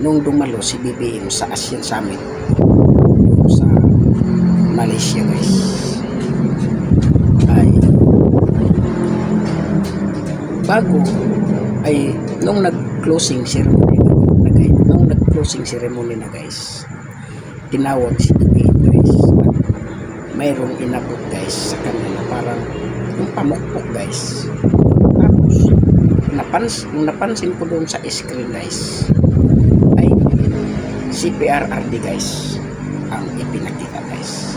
nung dumalo si BBM sa ASEAN Summit sa Malaysia guys. Ay bago ay nung nag-closing ceremony na guys, nung nag-closing ceremony na guys tinawag si BBM guys at mayroong inabot guys sa kanila parang yung pamukpok guys. Tapos napans, nung napansin ko doon sa screen guys si PRRD guys ang ipinakita guys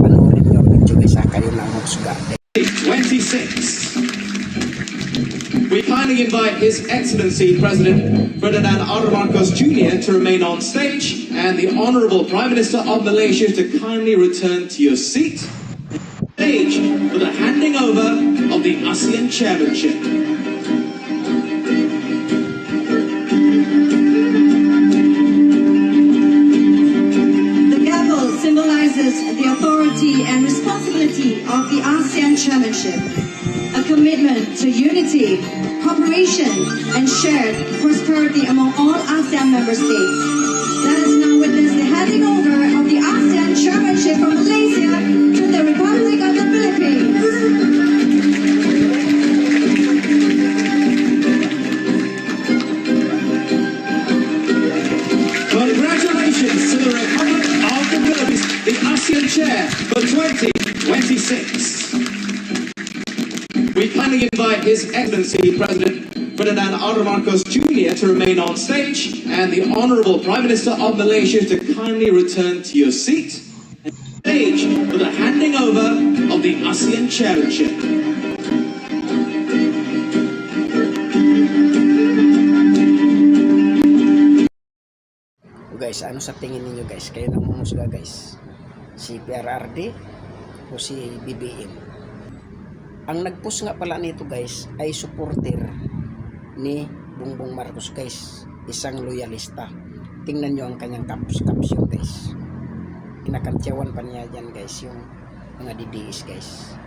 panoorin nyo video guys ha kayo na ang husga 26. We kindly invite His Excellency President Ferdinand R. Marcos Jr. to remain on stage and the Honorable Prime Minister of Malaysia to kindly return to your seat. Stage for the handing over of the ASEAN Chairmanship. And responsibility of the ASEAN chairmanship, a commitment to unity, cooperation, and shared prosperity among all ASEAN member states. Let us now witness the handing over of the ASEAN chairmanship from Malaysia to the Republic of the Philippines. Congratulations to the Republic Chair for 2026. We kindly invite His Excellency President Ferdinand R. Marcos Jr. to remain on stage and the Honorable Prime Minister of Malaysia to kindly return to your seat. Stage for the handing over of the ASEAN Chairmanship. Guys, ano sa tingin ninyo guys? Kayo na humusga guys. Si PRRD o si BBM? Ang nag-post nga pala nito guys ay supporter ni Bongbong Marcos guys. Isang loyalista. Tingnan nyo ang kanyang caption guys. Kinakantyawan pa niya dyan guys yung mga DDS guys.